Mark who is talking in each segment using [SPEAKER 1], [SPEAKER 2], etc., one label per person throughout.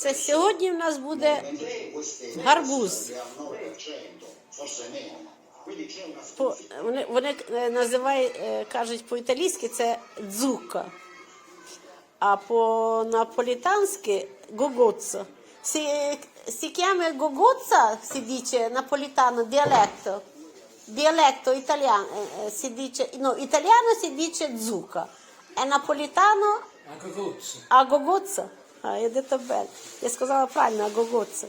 [SPEAKER 1] Це сьогодні в нас буде Гарбуз.
[SPEAKER 2] al 9%, forse meno. Quindi c'è una
[SPEAKER 1] По, вони вони е, називають, е, кажуть по-італійськи це дзука, а по-наполітанськи гогоццо. Si, si chiama gogozza, si dice napolitano, dialetto. Dialetto italiano, eh, eh, si dice, no, italiano si dice zucca, e napolitano
[SPEAKER 3] A Gogozzo.
[SPEAKER 1] А гогоццо. А, я сказала правильно, а.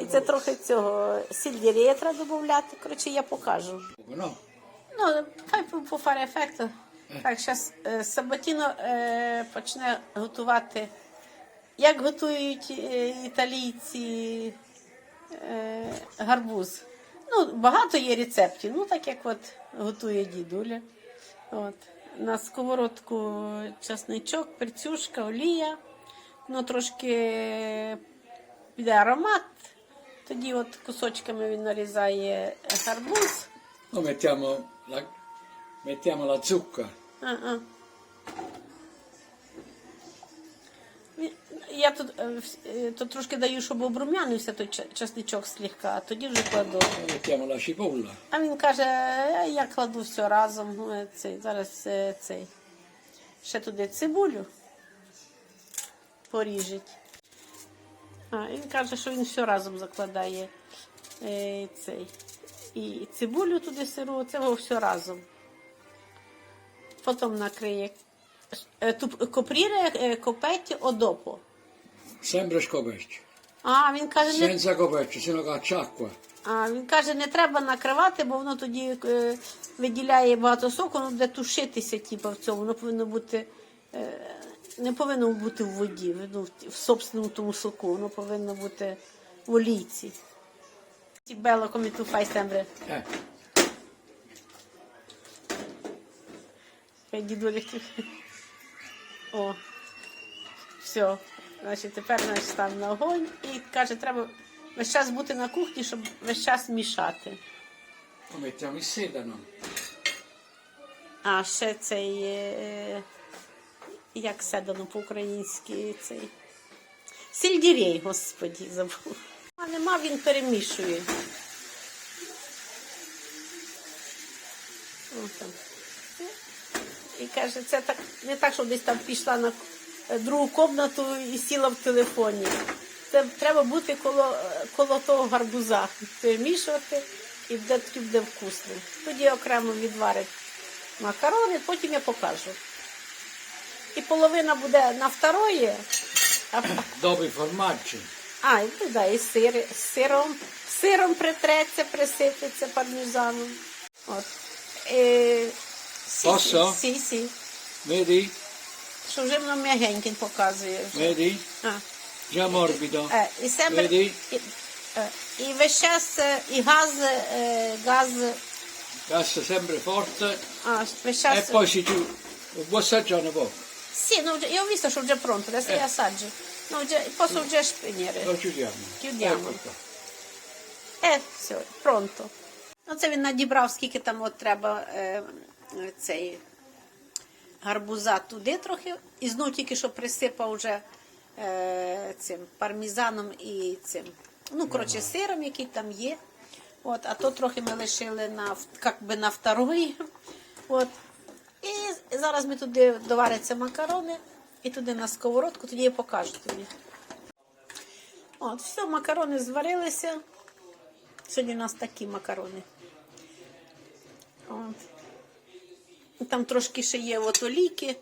[SPEAKER 1] І це трохи цього сільдірія треба додати. Коротше, я покажу.
[SPEAKER 3] No?
[SPEAKER 1] Ну, хай по- по фарі ефекту. Так, зараз Сабатіно е, почне готувати, як готують е, італійці е, гарбуз. Ну, багато є рецептів, ну так як от готує дідуля. От. На сковородку часничок, перцюшка, олія. Ну, трошки піде аромат. Тоді от кусочками він нарізає гарбуз.
[SPEAKER 3] No, mettiamo la, mettiamo la zucca.
[SPEAKER 1] Я тут, е, вс- е, тут трошки даю, щоб обрум'янився той ча- часничок слегка, а тоді вже кладу.
[SPEAKER 3] Mettiamo la cipolla.
[SPEAKER 1] А він каже, «Е, я кладу все разом. е, Цей, зараз е, цей. Ще туди цибулю поріжить. А, він каже, що він все разом закладає е, цей. І цибулю туди сиру, це все разом. Потім накриє е, копріре е, копеті одопо.
[SPEAKER 3] Sempre scoperto.
[SPEAKER 1] А, він каже, не
[SPEAKER 3] Senza coperchio, caccia acqua.
[SPEAKER 1] А, він каже, не треба накривати, бо воно тоді е, виділяє багато соку, воно буде тушитися, типу, в цьому. Воно повинно бути, е, не повинно бути в воді, ну, в, собственному тому соку, воно повинно бути в олійці. Ті Бело, come tu fai sempre.
[SPEAKER 3] Eh.
[SPEAKER 1] О, все. Значить, тепер значить, став на огонь і каже, треба весь час бути на кухні, щоб весь час мішати.
[SPEAKER 3] poi mettiamo il sedano.
[SPEAKER 1] А ще цей, е, як седано по-українськи цей. Сельдірей, господі, забув. А нема, він перемішує. О, там. І каже, це так не так, що десь там пішла на е, другу кімнату і сіла в телефоні. Це треба бути коло, е, коло того гарбуза, перемішувати і буде, буде вкусно. Тоді окремо відварить макарони, потім я покажу. І половина буде на второї,
[SPEAKER 3] Dopo i
[SPEAKER 1] а і туди і сир, з сиром, сиром притреться, присипеться пармезаном. От. Е, сі? Сі, сі.
[SPEAKER 3] Vedi?
[SPEAKER 1] Що вже воно м'ягеньким показує. Вже.
[SPEAKER 3] Vedi?
[SPEAKER 1] А.
[SPEAKER 3] Già morbido.
[SPEAKER 1] Е, і
[SPEAKER 3] Vedi?
[SPEAKER 1] і, е, і весь час е, і газ, е, газ,
[SPEAKER 3] Gas sempre forte.
[SPEAKER 1] а, весь
[SPEAKER 3] E poi si chiude. Vuoi assaggiare un po'?
[SPEAKER 1] Sì, no, io ho visto è già pronto, adesso
[SPEAKER 3] Eh.
[SPEAKER 1] io assaggio. No, già, posso già spegnere.
[SPEAKER 3] Lo chiudiamo.
[SPEAKER 1] Chiudiamo. Е, все, pronto. Ну, це він надібрав, скільки там от треба е, цей гарбуза туди трохи. І знов тільки що присипав вже е, цим пармізаном і цим. Ну, коротше, сиром, який там є. От, а то трохи ми лишили на, як би на второй. От. І зараз ми туди доваряться макарони і туди на сковородку, тоді я покажу тобі. От, все, макарони зварилися. Сьогодні у нас такі макарони. От. Там трошки ще є от олійки.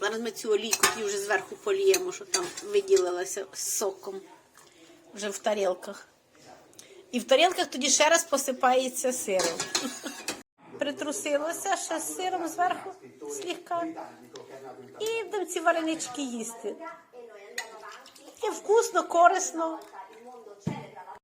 [SPEAKER 1] Зараз ми цю олійку вже зверху поліємо, що там виділилася соком вже в тарілках. І в тарілках тоді ще раз посипається сиром. Притрусилося ще з сиром зверху слегка. І будемо ці варенички їсти. І вкусно, корисно.